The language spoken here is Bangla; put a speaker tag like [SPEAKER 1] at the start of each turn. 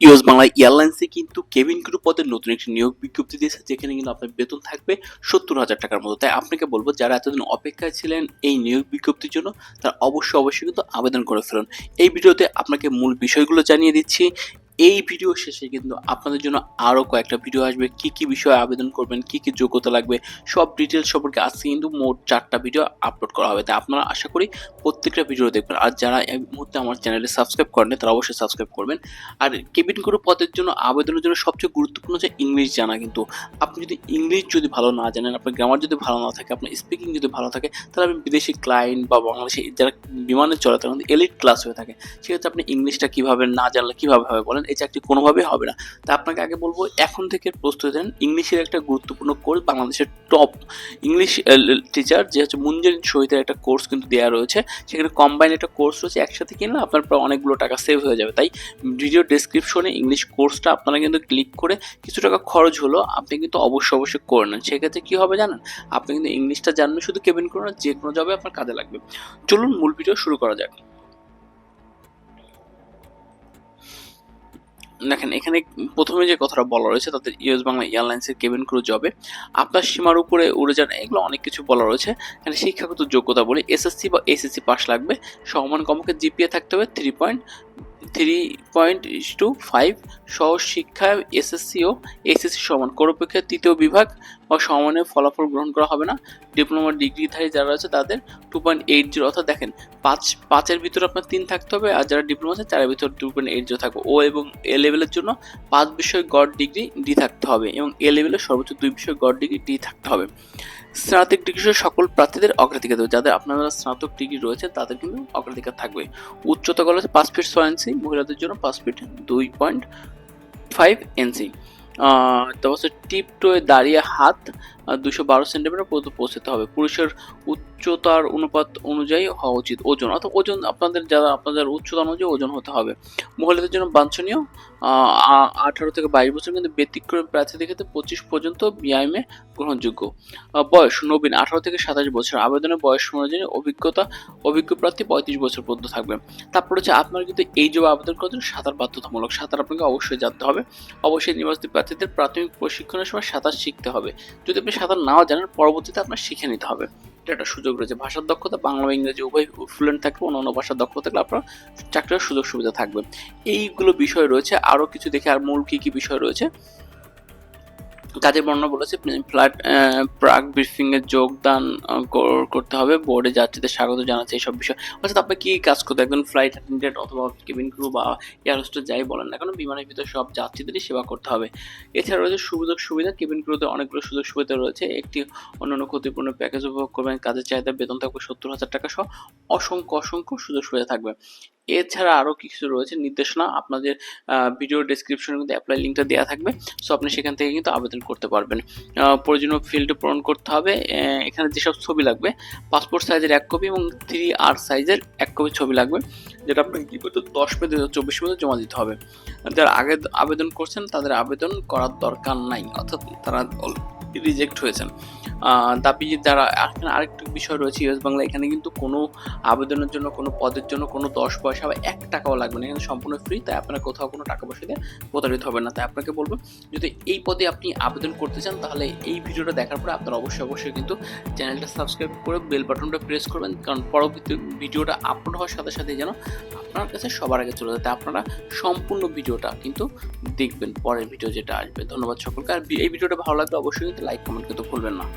[SPEAKER 1] ইউএস বাংলা এয়ারলাইন্সে কিন্তু কেবিন ক্রু পদে নতুন একটি নিয়োগ বিজ্ঞপ্তি দিয়েছে, যেখানে কিন্তু আপনার বেতন থাকবে সত্তর হাজার টাকার মতো। তাই আপনাকে বলব, যারা এতদিন অপেক্ষায় ছিলেন এই নিয়োগ বিজ্ঞপ্তির জন্য, তারা অবশ্যই অবশ্যই কিন্তু আবেদন করে ফেলুন। এই ভিডিওতে আপনাকে মূল বিষয়গুলো জানিয়ে দিচ্ছি। এই ভিডিও শেষে কিন্তু আপনাদের জন্য আরও কয়েকটা ভিডিও আসবে। কি কি বিষয়ে আবেদন করবেন, কি কি যোগ্যতা লাগবে, সব ডিটেলস সম্পর্কে আজকে কিন্তু মোট চারটা ভিডিও আপলোড করা হবে। তাই আপনারা আশা করি প্রত্যেকটা ভিডিও দেখবেন। আর যারা এই মুহূর্তে আমার চ্যানেলে সাবস্ক্রাইব করেন তারা অবশ্যই সাবস্ক্রাইব করবেন। আর কেবিন ক্রু পদের জন্য আবেদনের জন্য সবচেয়ে গুরুত্বপূর্ণ হচ্ছে ইংলিশ জানা কিন্তু। আপনি যদি ইংলিশ যদি ভালো না জানেন, আপনার গ্রামার যদি ভালো না থাকে, আপনার স্পিকিং যদি ভালো থাকে, তাহলে আপনি বিদেশি ক্লায়েন্ট বা বাংলাদেশে যারা বিমানে চলে তখন এলিট ক্লাস হয়ে থাকে। সেক্ষেত্রে আপনি ইংলিশটা কীভাবে না জানলে কীভাবে হবে বলেন? এই চাকরি কোনোভাবেই হবে না। তা আপনাকে আগে বলব, এখন থেকে প্রস্তুতি নেন। ইংলিশের একটা গুরুত্বপূর্ণ কোর্স বাংলাদেশের টপ ইংলিশ টিচার যে হচ্ছে মুঞ্জের শহীদের একটা কোর্স কিন্তু দেওয়া রয়েছে। সেখানে কম্বাইন একটা কোর্স রয়েছে, একসাথে কিনলে আপনার প্রায় অনেকগুলো টাকা সেভ হয়ে যাবে। তাই ভিডিও ডেসক্রিপশনে ইংলিশ কোর্সটা আপনারা কিন্তু ক্লিক করে কিছু টাকা খরচ হলো আপনি কিন্তু অবশ্যই অবশ্যই করে নেন। সেক্ষেত্রে কী হবে জানেন? আপনি কিন্তু ইংলিশটা জানলে শুধু কেবিন করুন যে কোনো জবে আপনার কাজে লাগবে। চলুন মূল ভিডিও শুরু করা যাক। দেখেন, এখানে প্রথমে যে কথাটা বলা রয়েছে তাদের ইউএস বাংলা এয়ারলাইন্সের কেবিন ক্রু জবে। আপনার সীমার উপরে উড়ে যান, এগুলো অনেক কিছু বলা রয়েছে। এখানে শিক্ষাগত যোগ্যতা বলে এসএসসি বা এসএসসি পাস লাগবে। সমান কমকে জিপিএ থাকতে হবে three point three point two five সহ শিক্ষা এসএসসি ও এসএসসি সমান। করপেক্ষে তৃতীয় বিভাগ বা সমানের ফলাফল গ্রহণ করা হবে না। ডিপ্লোমা ডিগ্রিধারী যারা আছে তাদের টু পয়েন্ট এইট জিরো অর্থাৎ দেখেন, পাঁচ, পাঁচের ভিতরে আপনার তিন থাকতে হবে আর যারা ডিপ্লোমা আছে চারের ভিতরে টু পয়েন্ট এইট জিরো থাকবে। ও এবং এ লেভেলের জন্য পাঁচ বিষয় গড় ডিগ্রি ডি থাকতে হবে এবং এ লেভেলের সর্বোচ্চ দুই বিষয় গড় ডিগ্রি ডি থাকতে হবে। স্নাতক ডিগ্রি সকল প্রার্থীদের অগ্রাধিকার দেবে। যাদের আপনার স্নাতক ডিগ্রি রয়েছে তাদের কিন্তু অগ্রাধিকার থাকবে। উচ্চতা হচ্ছে পাঁচ ফিট ছয় মহিলাদের জন্য পাঁচ ফিট দুই পয়েন্ট ফাইভ ইঞ্চি তারপর টিপ টোয়ে দাঁড়িয়ে হাত দুশো বারো সেন্টিমিটার পর্যন্ত পৌঁছাতে হবে। পুরুষের উচ্চতার অনুপাত অনুযায়ী হওয়া উচিত ওজন। অর্থাৎ ওজন আপনাদের যারা, আপনাদের উচ্চতা অনুযায়ী ওজন হতে হবে। মহিলাদের জন্য বাঞ্ছনীয়। আঠারো থেকে বাইশ বছর কিন্তু ব্যতিক্রম প্রার্থীদের ক্ষেত্রে পঁচিশ পর্যন্ত বিআইএমে গ্রহণযোগ্য। বয়স নবীন, আঠারো থেকে সাতাশ বছর। আবেদনের বয়স অনুযায়ী অভিজ্ঞতা, অভিজ্ঞ প্রার্থী পঁয়ত্রিশ বছর পর্যন্ত থাকবে। তারপর হচ্ছে আপনার কিন্তু এই যে আবেদন করার জন্য সাঁতার বাধ্যতামূলক। সাঁতার আপনাকে অবশ্যই জানতে হবে। অবশ্যই নির্বাচিত প্রার্থীদের প্রাথমিক প্রশিক্ষণের সময় সাঁতার শিখতে হবে। যদি আপনি সাঁতার নাও জানেন পরবর্তীতে আপনার শিখে নিতে হবে। এটা একটা সুযোগ রয়েছে। ভাষার দক্ষতা, বাংলা, ইংরেজি, উভয় ফ্লুয়েন্ট থাকবে। অন্য অন্য ভাষার দক্ষতা থাকলে আপনার চাকরির সুযোগ সুবিধা থাকবে। এইগুলো বিষয় রয়েছে। আরও কিছু দেখে আর মূল কী কী বিষয় রয়েছে? কাজের বর্ণনা বলেছে ফ্লাইট প্রাক ব্রিফিংয়ে যোগদান করতে হবে। বোর্ডে যাত্রীদের স্বাগত জানাচ্ছে এইসব বিষয়। অর্থাৎ আপনি কী কাজ করতে, একজন ফ্লাইট অ্যাটেন্ডেন্ট অথবা কেবিন ক্রু বা এয়ার হোস্টেস যাই বলেন না কেন, বিমানের ভিতরে সব যাত্রীদেরই সেবা করতে হবে? এছাড়া রয়েছে সুযোগ সুবিধা, কেবিন ক্রুতে অনেকগুলো সুযোগ সুবিধা রয়েছে। একটি অন্যান্য ক্ষতিপূর্ণ প্যাকেজ উপভোগ করবেন, কাজের চাহিদা, বেতন থাকবে সত্তর হাজার টাকা সহ অসংখ্য অসংখ্য সুযোগ সুবিধা থাকবে। এছাড়া আরও কিছু রয়েছে নির্দেশনা, আপনাদের ভিডিও ডেসক্রিপশনে কিন্তু অ্যাপ্লাই লিঙ্কটা দেওয়া থাকবে। সো আপনি সেখান থেকে কিন্তু আবেদন করতে পারবেন। প্রয়োজনীয় ফিল্ড পূরণ করতে হবে এখানে যেসব ছবি লাগবে পাসপোর্ট সাইজের এক কপি এবং থ্রি আর সাইজের এক কপি ছবি লাগবে, যেটা আপনাকে কী করতে দশ মে দু হাজার চব্বিশ মধ্যে জমা দিতে হবে। যারা আগে আবেদন করছেন, তাদের আবেদন করার দরকার নাই, অর্থাৎ তারা রিজেক্ট হয়েছেন। দাবি যারা এখানে আরেকটি বিষয় রয়েছে ইউএস বাংলা, এখানে কিন্তু কোনো আবেদনের জন্য, কোনো পদের জন্য কোনো দশ পয়সা বা এক টাকাও লাগবে না। এখানে সম্পূর্ণ ফ্রি তাই আপনার কোথাও কোনো টাকা পয়সা দিয়ে প্রতারিত হবে না। তাই আপনাকে বলব, যদি এই পদে আপনি আবেদন করতে চান, তাহলে এই ভিডিওটা দেখার পরে আপনারা অবশ্যই অবশ্যই কিন্তু চ্যানেলটা সাবস্ক্রাইব করে বেল বাটনটা প্রেস করবেন, কারণ পরবর্তী ভিডিওটা আপলোড হওয়ার সাথে সাথে যেন আপনার কাছে সবার আগে চলে যাতে আপনারা সম্পূর্ণ ভিডিওটা কিন্তু দেখবেন, পরের ভিডিও যেটা আসবে। ধন্যবাদ সকলকে। আর এই ভিডিওটা ভালো লাগলে অবশ্যই কিন্তু লাইক কমেন্ট কিন্তু ভুলবেন না।